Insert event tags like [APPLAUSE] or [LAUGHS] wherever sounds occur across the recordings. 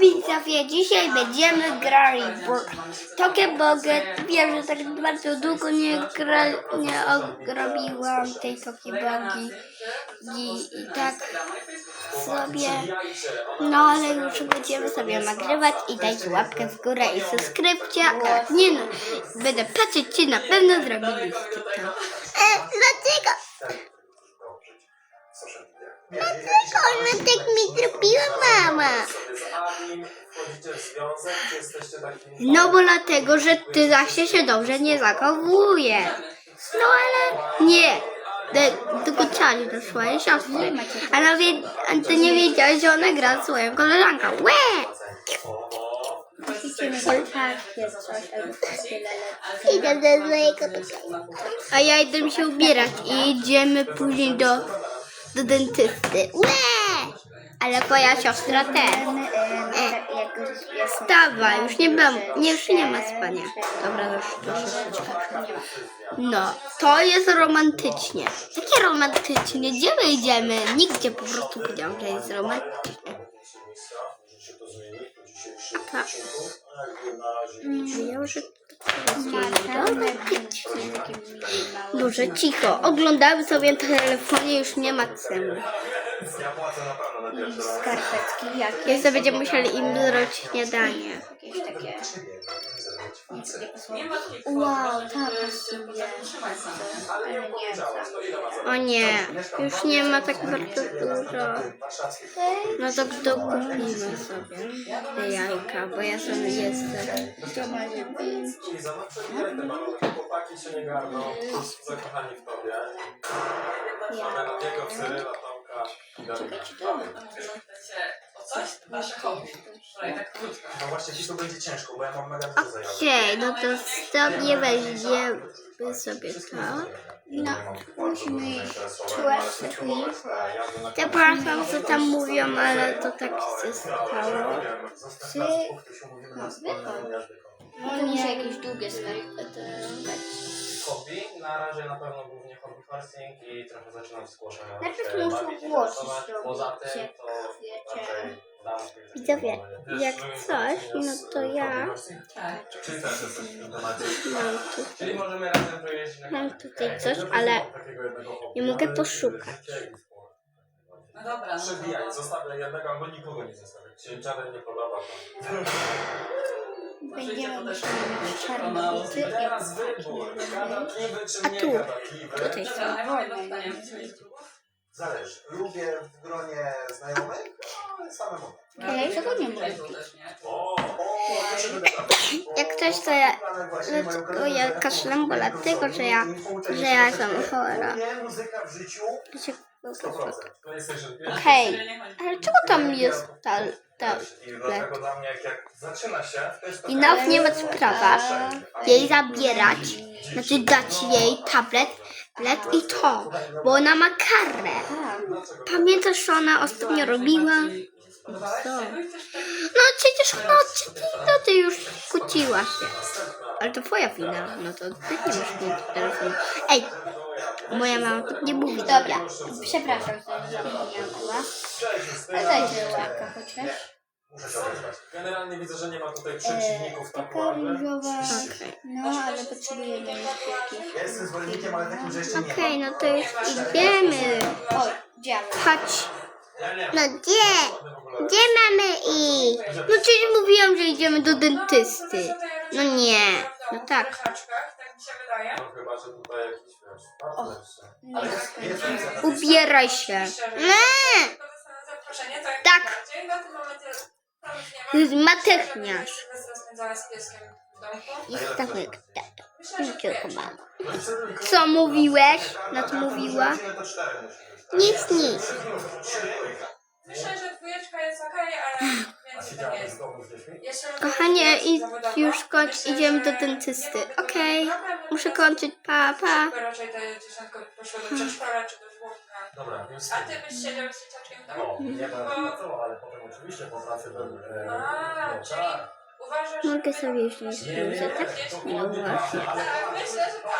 Widzowie, dzisiaj będziemy grali w Tokebogę. Wiem, że tak bardzo długo nie, gra, nie robiłam tej Tokebogi i, i tak sobie, no ale już będziemy sobie nagrywać i dajcie łapkę w górę i subskrypcję, a nie, no, będę patrzeć, czy na pewno zrobiliście to. E, dlaczego? Dlaczego ona tak mi zrobiła mama? No bo dlatego, że ty zawsze się dobrze nie zachowuje. No ale nie. Do- Tylko Czali do swojej siostry. A, na wie, ty nie wiedziałeś, że ona gra z swoją koleżanką. Łe! Idę do swojego A ja idę się ubierać i idziemy później do, do dentysty. Łe! Ale twoja siostra też. E. Wstawaj, już nie mam, nie, już nie ma spania. Dobra, już troszeczkę. No, to jest romantycznie. Jakie romantycznie? Gdzie my idziemy? Nigdzie po prostu powiedziałam, że jest romantycznie. Tak. Duże cicho. Oglądamy sobie na telefonie, już nie ma na pierwszy raz. Skarpetki jakieś, Jeszcze będziemy musieli im zrobić śniadanie. jakieś takie. Nie ma Wow, tak pasuje. Ale nie znam. O nie, już nie ma tak bardzo dużo. No to kto kupimy sobie te jajka, bo ja sobie jestem. I zobacz, przebieraj te balony. Chłopaki się nie garną. Zakochani w tobie. Mamy Cyryla, Tomka i Dawida. O coś? Wasze hobby. Wczoraj tak krótko. No właśnie, dziś to będzie ciężko, bo ja mam mega dużo zajawek. Okej, no to sobie weźmiemy sobie to. No, musimy iść. Przepraszam, co tam mówią, ale to tak się stało. Czy... No nie, jakieś długie skarpety. Hobby? Na razie na pewno głównie hobby horsing i trochę zaczynam squasha Najpierw muszę zrobić, Poza tym to raczej lampy. Widzowie, jak coś, no to ja Tak. Czyli też jesteś w tym temacie. mam tu, Czyli możemy razem pojeździć na mam tutaj coś, ale było takiego jednego hobby. nie mogę poszukać. No dobra. no to- Przebijaj, zostawię jednego albo nikogo nie zostawię. Się dziadem nie podoba, to... [LAUGHS] Będziemy musieli nie mieć przekonał. skarpety i Teraz wybór. Gadatliwy czy A nie tu? Tutaj najpierw jedno pytanie. Zależy. Lubię w gronie znajomych, ale samemu. Okej. Czego nie mówię? nie? O. Jak coś, to ja- dlatego ja kaszlam, bo dlatego, że ja- że ja jestem chora. Lubię muzyka w życiu się 100%. PlayStation 5. Okej, ale czego tam jest ta, ta I dlatego dla mnie jak, jak zaczyna się, to jest I nawet nie ma sprawa jej zabierać, znaczy dać jej tablet, tablet i to, bo ona ma karę. Pamiętasz, co ona ostatnio robiła? Co? No przecież no, ty, no ty już kłóciła się. Ale to twoja wina, no to ty nie masz mieć telefonu. Ej, moja mama tak nie mówi, dobra. Przepraszam, że zmieniłam was. Ale dajcie łapkę chociaż. Muszę się odezwać. Generalnie widzę, że nie ma tutaj przeciwników Taka tatuaży. różowa. Okej, No, ale potrzebujemy niebieskich. Ja jestem zwolennikiem, ale takim, że jeszcze nie Okej, no to już idziemy. O, działa. Chodź. Nie No gdzie? Gdzie mamy iść? No czyli mówiłam, że idziemy do dentysty. No nie. No tak. Tak mi się wydaje. No chyba, że tutaj jakiś wiesz, partner jeszcze. Nie Jest jest Ubieraj się. Nie. Zaproszenie, tak. Tak. bardziej. Na tym momencie nawet nie ma. Matechniarz. Sylwestra spędzała z pieskiem w domku. Jest tak jak tato. Myślę, że Tylko wiesz. mama. Co mówiłeś? No to mówiła. Tak? Nic, nic. Myślę, że dwójeczka jest okej, ale A więcej siedziałeś jest. z domu z dziećmi? Jeszcze Kochanie, i zawodowo. już kończ, Myślę, idziemy do że dentysty. Okej, muszę kończyć. Pa, pa. szybko Raczej te dzieciątko poszło do przedszkola czy do żłobka. Dobra, więc... A ty byś siedział z dzieciaczkiem w domu? No, nie będę pracował, ale potem oczywiście po pracy bym... E, A, no, czyli tak. Mogę sobie wziąć bluzę, tak? No właśnie. Tak,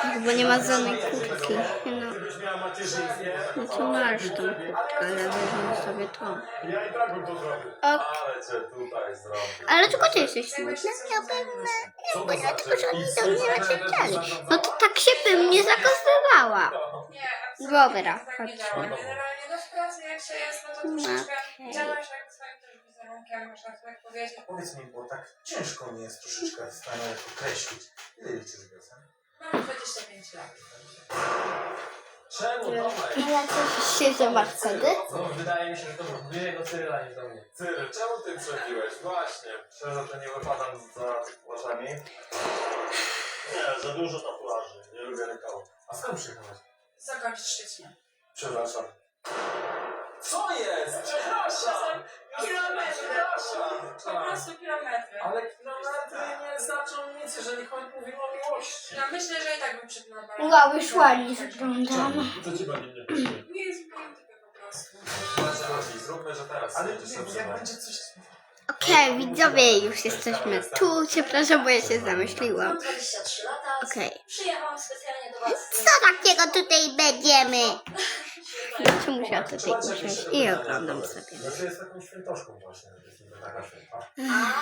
tak. Bo nie ma żadnej kurtki. No, no to masz tą kurtkę, ale weźmy sobie ja i tak bym to zrobił. Ale cię tutaj zrobię. Ale tylko ty jesteś smutny. Ja bym... To Bo ja znaczy? tylko, że oni do mnie że No to tak się bym nie zakazywała. Dobra, tak chodźmy. no w no wizerunkiem, można tak powiedzieć. Powiedz mi, bo tak ciężko mi jest troszeczkę w stanie określić. Ile liczysz wiosem? Mam 25 lat. Czemu Tomek? Ale coś się zobacz wtedy. No, wydaje mi się, że to był bliżej do Cyryla niż do mnie. Cyryl, czemu ty przebiłeś? Właśnie. Szczerze to nie wypadam za tatuażami. Nie, za dużo tatuaży. Nie lubię rękawu. A skąd przyjechałeś? Zakończyć Szczecinie. Przepraszam. Co jest? Przepraszam! Kilometry. Przepraszam! Po prostu kilometry. Ale kilometry nie znaczą nic, jeżeli chodzi mówimy o miłości. Ja myślę, że i tak bym przypnął. Wow, już ładnie wyglądam. To ci pani nie pisze. Nie jest polityka po prostu. Zróbmy, że teraz Ale nie, jak będzie coś... Okej, widzowie, już jesteśmy tu. Przepraszam, bo ja się zamyśliłam. Mam 23 lata. Okej. Przyjechałam specjalnie do Was. Co takiego tutaj będziemy? Znaczy muszę tutaj usiąść i oglądam sobie. Znaczy jest taką świętoszką właśnie, taka święta. A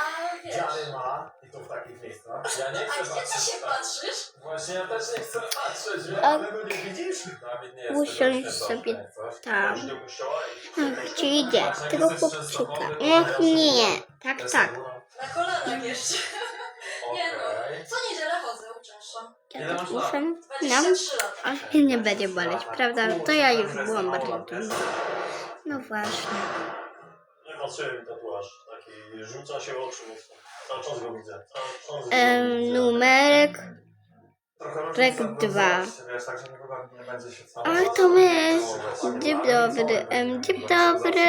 wiesz. Ma i to w takich miejscach. Ja nie A chcę gdzie patrzeć. ty się patrzysz? Właśnie ja też nie chcę patrzeć, A- ale no nie widzisz? Dawid nie jest Usiądź tego świętoszka, sobie jak coś. tam. Kościoła i- Ach, czy idzie? Tego chłopczyka. Och nie. Tak, tak. Na kolanach jeszcze. [LAUGHS] Nie no. Okej. Co niedzielę chodzę, uczęszczam. Ja tak muszę. Nam. 23 lata. Ale mnie nie będzie boleć, prawda? To ja już byłam bardzo dumna. No właśnie. Mi tatuaż. Taki rzuca się oczy. Cały czas go widzę. Cały czas go Em, widzę. numerek. Trochę Rek różnica dwa. wzrostu, Wiesz, tak, że nikogo nie będzie się cały Ale czas to my. całować. Dzień dobry. Em, dzień dobry.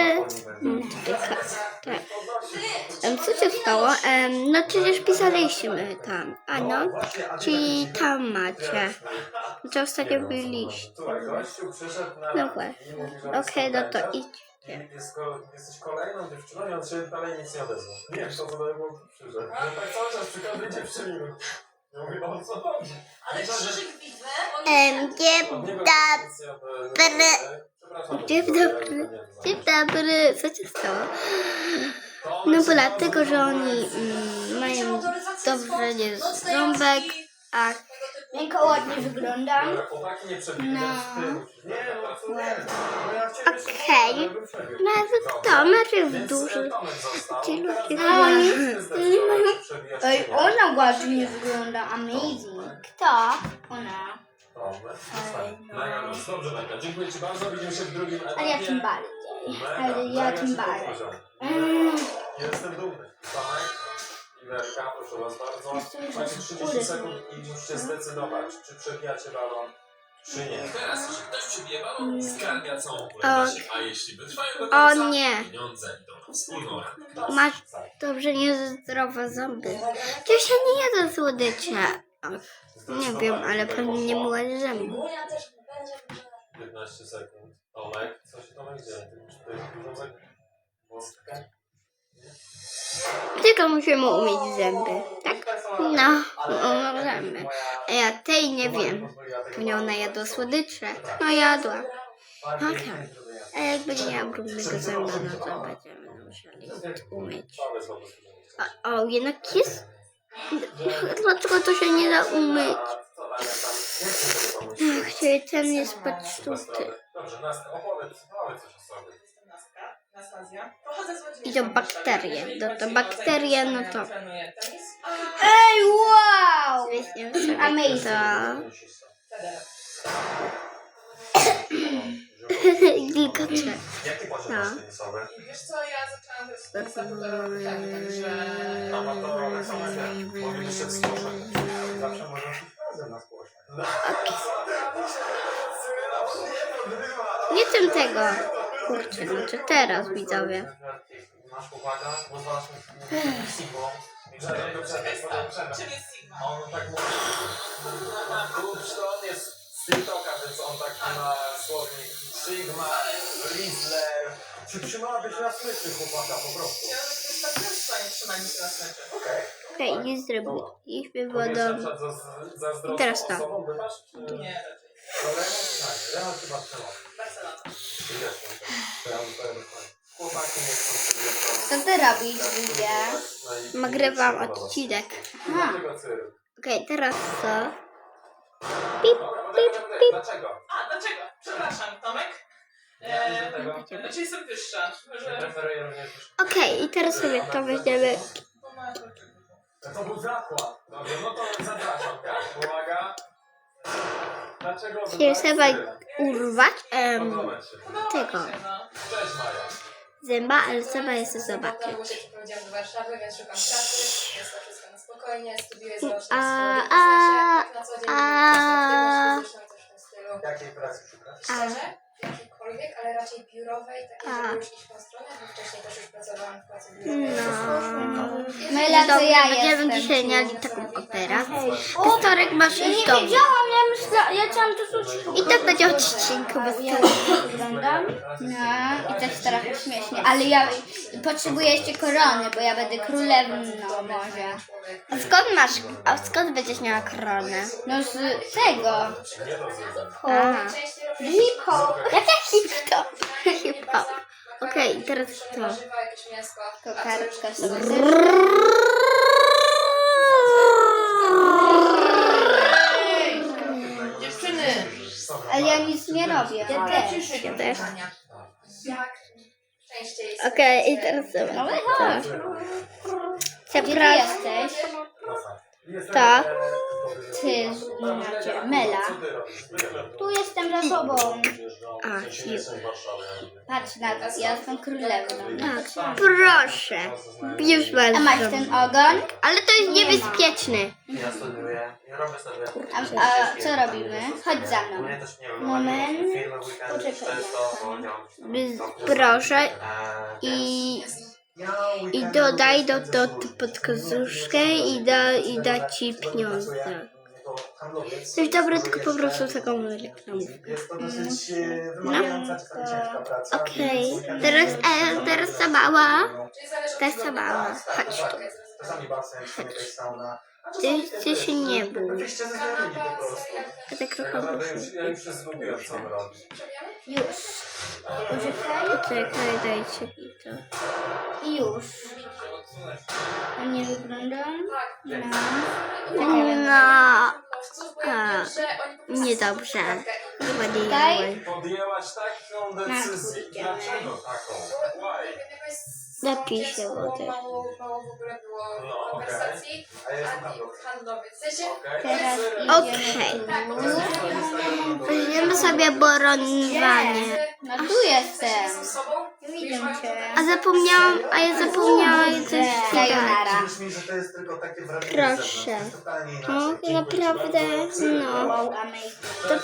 Mm, Tak. Em, co się stało? Em, no przecież pisaliśmy tam. A no, czyli tam macie. Gdzie ostatnio byliście. Słuchaj, gościu przyszedł na No randki właśnie. i mówi, że Okej, no to jest idź. I jest ko- jesteś kolejną dziewczyną i on się dalej nic nie odezwał. Nie wiem, co to było przyszedł. Ale tak cały czas przy każdej dziewczynie. [LAUGHS] Ja mówię, o co chodzi? Ale krzyżyk widzę. Em, dzień Od niego dobry. nic nie odezwał. Przepraszam. Dzień dobry. Dzień dobry. Co się stało? No bo dlatego, że oni mm, mają dobrze nie ząbek, a Ręka ładnie wygląda. No. Nie, no. No Okej. Nawet to, nawet jest duży. Tomek. Ci ludzie mają- Ej, nie. ona ładnie wygląda, amazing. Kto? Ona. Dobrze. No Janusz, dobrze, Lenka. Dziękuję Ci bardzo. Widzimy się w drugim etapie. Ale ja tym bardziej. Ale ja tym bardziej. Mm. Jestem dumny. Tomek i Werka, proszę Was bardzo. Macie na 30 skóry. sekund i musicie zdecydować, czy przebijacie balon, czy nie. Teraz, jeśli ktoś przybije balon, zgarnia całą O. płynność, a jeśli wytrwają do O końca, nie, pieniądze idą na wspólną rękę. masz dobrze niezdrowe zęby. To się nie jada słodycze. O, nie wiem, ale pewnie nie myła zęby. Unia też będzie, że 15 sekund. Tomek, co się Tomek dzieje? Ty masz tutaj dużą zagłoskę? Tylko musimy umyć zęby, tak? No, umył zęby. A ja tej nie wiem. Pewnie ona jadła słodycze. No jadła. Okej. A jak będzie miała brudnego zęba, no to będziemy musieli umyć. O, o jednak jest. Dlaczego to się nie da umyć? Ach, czyli ten jest podsztuty. Dobrze, Nastka, opowiedz, opowiedz coś o sobie. I to bakterie. No to bakterie, no to... Ej, wow! [CLEARS THROAT] Amazing. to. Federer. Gilkocze. Jaki poziom No. wiesz co, ja zaczęłam też tak samo. Zawsze razem na. No. Nie tym tego. Kurczę, to teraz widzowie. Masz Czym jest Sigma? On tak mówi, kurcz to on jest z TikToka, więc on taki ma słownik Sigma, Rizzler. Przytrzymałabyś na smyczy chłopaka po prostu. Ja jest tak pierwsza, nie trzymajmy się na smyczy. Okej. Okej, nie na wodą. przykład za- za- zazdrosną I teraz to. Czy... Nie, raczej. Czy. Czy powiedział tak. Nie chcą sobie Co ty robisz, Lidia? Nagrywam odcinek. Aha. Okej, teraz co? Poczekaj, poczekaj. Dlaczego? A, dlaczego? Przepraszam, Tomek. Eee, dlatego znaczy jestem wyższa. Może... preferuję również... Okej, i teraz sobie to weźmiemy. To był zakład. Dobrze, no to zapraszam. Uwaga. Dlaczego wybrać sobie? Urwać em, tego No. Zęba, ale trzeba zobaczyć. Jest to zaocznie A, a, a. Jakiej pracy szukasz? Jakiejkolwiek, ale raczej biurowej, takiej, A. żeby już iść tą stronę, bo wcześniej też już pracowałam w pracy biurowej. No. To Dobra, ja będziemy jestem. dzisiaj mieli taką operę. Wtorek masz Ja nie iść do mnie. wiedziałam, ja myślałam, ja chciałam to. I tak będzie odcinek bez Ja wyglądam. No i też trochę śmiesznie, ale ja potrzebuję jeszcze korony, bo ja będę królewną może. A skąd masz, a skąd będziesz miała koronę? No z tego. Aha. Hip-hop. Jaka hip-hop? Hip-hop. Okej, teraz to. Kokardka sobie! Ale ja nic nie robię. Ja też. Ja też. Jak częściej Okej, i teraz No to. chodź. Gdzie ty Przepraszam. jesteś? Tak. Ty, znaczy, Mela. Tu jestem za tobą. A. Patrz na to, ja jestem królewną. Tak, proszę. Już A masz ten ogon? Ale to jest niebezpieczne. Ja studiuję, ja robię sobie. A, a co robimy? Chodź za mną. Moment. Poczekaj. Proszę. I dodaj do, do podkozuszkę i da, i da ci pieniądze. To jest dobre, tylko po prostu taką reklamówkę. To ciężka praca. Okej, teraz, e, teraz od Teraz Sabała. Chodź tu. Czasami Ty, ty się nie bój. Po prostu. Ja tak trochę muszę. już, ja już się zgubiłem, co on robi. Już. Czekaj, dajcie mi to. I już. A nie wyglądam? Tak. No. No, A, niedobrze. chyba nie jadłem. Podjęłaś taką decyzję. Dlaczego taką? Napij się wody. Mało, mało w ogóle było No, okej. A ja jestem A handlowy. handlowy. W sensie, Okej. Teraz Okej. Weźmiemy sobie boroniwanie. No tu jestem. są sobą, Widzę cię. A zapomniałam, a ja zapomniałam coś dodać. Sayonara. Że to jest tylko takie wrażenie Proszę. z jest totalnie No, naprawdę, no. Wow, amazing. To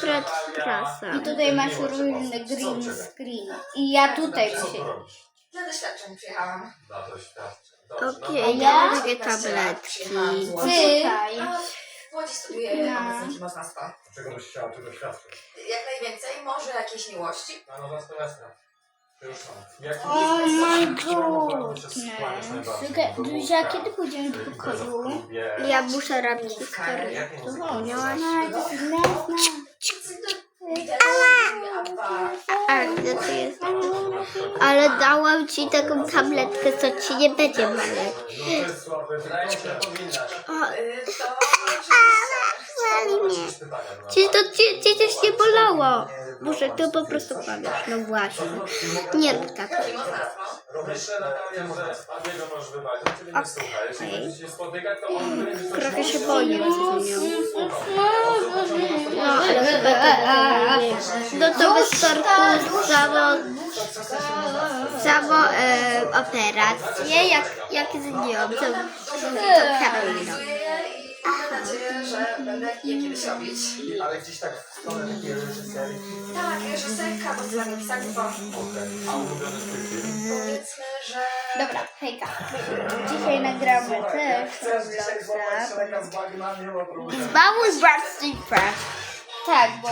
prasa. I tutaj masz różne green screen. I ja tutaj Co robisz? Dla doświadczeń przyjechałam. Na doświadczeń. Dobrze, no Okej, ja? ja takie tabletki. Ty. A w Łodzi studiuję No. Czego byś chciała tu doświadczyć? Jak najwięcej, może jakieś miłości. Na nowa Sylwestra. To już są. Jaki Oh my god. Słuchaj, Zuzia, kiedy pójdziemy do pokoju? Ja muszę robić historię. Jakie muzyki Zapomniałaś? A, gdzie to jest? Ale dałam ci taką tabletkę, co ci nie będzie. O, To boli mnie. To ci, cię też nie bolało. Muszę to po prostu kłamiesz. No właśnie. Nie rób tak. Okej. Trochę się boję z nią. No, ale chyba to nie. No to wystarczy samo e, operację, jak, jak z nią, to, to Karoliną. Mam nadzieję, że będę je kiedyś robić. Ale gdzieś tak w stronę takiej reżyserii. Tak, reżyserka, bo dla mnie pisarstwo. A ulubiony twój film? Powiedzmy, że... Dobra, hejka. Dzisiaj nagramy też Chcesz dzisiaj złapać Robloxa. z bagna, nie ma problemu. Zbałuj Bart Sleeper. Tak, bo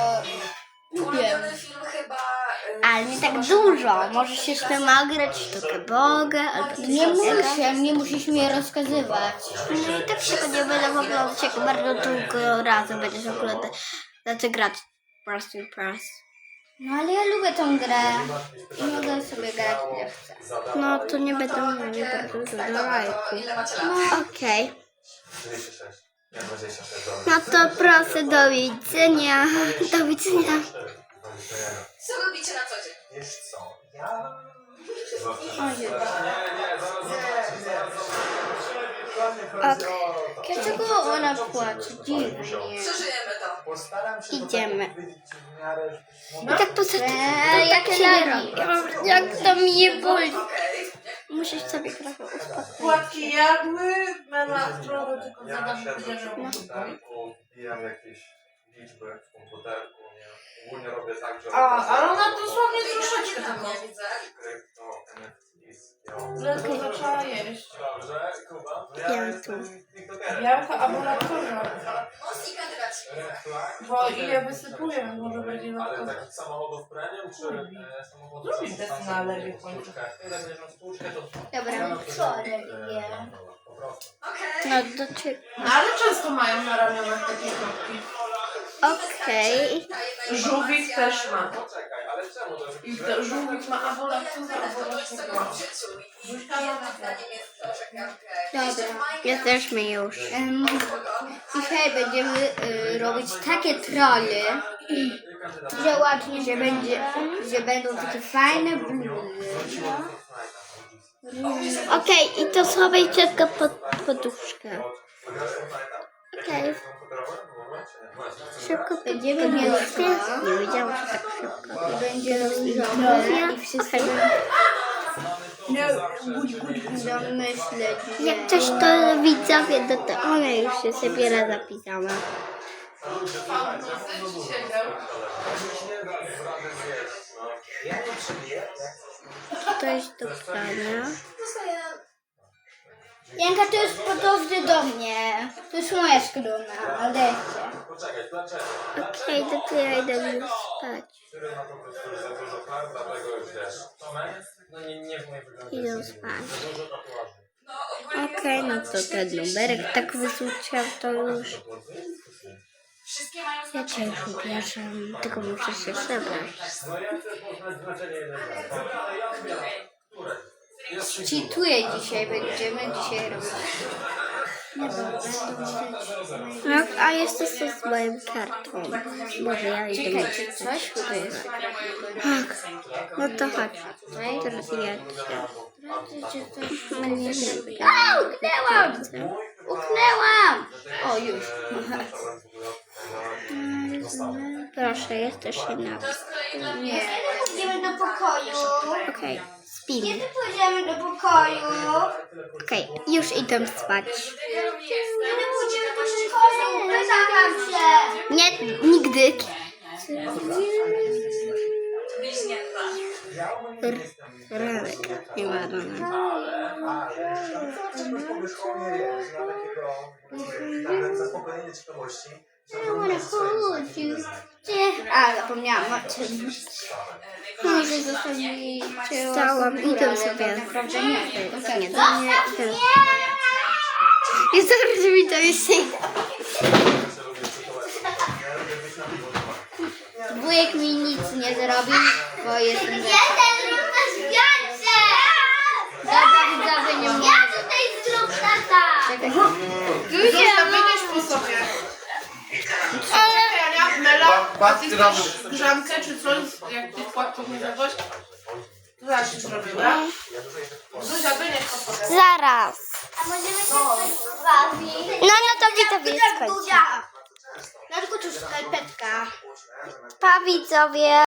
Ulubiony film chyba Ale nie tak dużo. Możesz się jeszcze nagrać sztukę Boga albo coś Nie takiego. muszę, nie musisz mi rozkazywać. No i tak tego nie będę oglądać, jak bardzo długo razy będziesz oglądać. Znaczy grać Brass in Press. No ale ja lubię tą grę i mogę sobie grać ile chcę. No to nie będę mówił bardzo dużo lajku. No okej. 26. Ja 26, dobra. No to proszę do widzenia. Do widzenia. 21. Co robicie na co dzień? Wiesz co? Ja... Ojej. Nie, nie, zaraz zobaczysz, zaraz zobaczysz. Dlaczego ona płacze? Dziwnie. Przeżyjemy to. Postaram się Idziemy. to tak powiedzieć w miarę... I tak poza tym, Eee, to tak się nie. Jak to mnie boli. Okej. Muszę sobie trochę uspokoić. Płatki jadły, mela zdrowe, tylko Ja zadam siedzę przy komputerku, wbijam jakieś liczby w komputerku? Ogólnie robię tak, że... A, ale ona dosłownie troszeczkę tylko. Nie widzę. Krypto, NFTs, ja... Ledwo zaczęła jeść. Dobrze, Kuba? Ja Ja jestem tiktokerem. Białka albo. Red flag. Bo ile wysypuję, może będzie Ale laktoza. takich samochodów premium, czy e, samochodów... Lubi z- testy na w końcu. Ile będziesz to... Dobra, co religię? Po prostu. Okej. No do ciebie. No ale często mają na ramionach takie kropki. Okej. Żółwik też ma. Poczekaj, ale czemu to jest... I to żółwik ma albo laktozę, albo To jest tego laktoza. w życiu. I jednym zdaniem jest to, że okej. Jesteśmy już. Em, Dzisiaj będziemy y, robić takie trolle, że ładnie, że będzie, że będą takie fajne bluzy. Okej, i to schowaj tylko pod poduszkę. Okej. Szybko Będziemy mieli poduszkę. Nie wiedziałam, że tak szybko. i będzie trolle i wszyscy będą myśleć, że... Jak coś to widzowie, no to ona już się sobie raz zapisała. To jest do prania. Janka, to jest podobny do mnie. To jest moja skrona, dlaczego? Okej, dopiero idę już spać. Który ma po prostu już za dużo flar, dlatego już wiesz. Tomek? No nie, nie w mojej wyglądzie. Idę spać. No Okej, no to ten numerek tak wysłuchał, to już. wszystkie mają Ja cię już ubierzam, tylko muszę się przebrać. Cheatuję dzisiaj, będziemy dzisiaj robić. No, a jeszcze coś z moją kartą. Może ja idę Czekaj, mieć czy coś tu jest? Tak, no to chodź. Teraz ja cię. No nie. A, uknęłam! Uknęłam! O, już. Proszę, jest też jedna. Nie. Pójdziemy do pokoju. Okej, spimy. Kiedy pójdziemy do pokoju? Okej, już idę spać. Kiedy pójdziemy do pokoju? Pytam się. Nie, nigdy. Ranek, nie ma nawet zaspokojenie ciekawości. A, zapomniałam o czym. Może zostawicie Wstałam, idę sobie. tak naprawdę nie. Nie, do mnie idę. Jest to, że mi to jest Wujek mi nic nie zrobi, bo jestem. Jeden zrób na związce! Dobra, widzowie, nie mówię. Ja tutaj zrób tata! Czekaj. Zuzia, wyjdziesz po sobie. Ania, Mela, a ty chcesz grzankę czy coś, jak ty płatków nie zjadłeś? To zaraz zrobię, dobra? Zuzia, wynieś po sobie. Zaraz. A możemy się coś bawić? No, no to widzowie skończy. Na tylko tu skarpetka. Pa widzowie.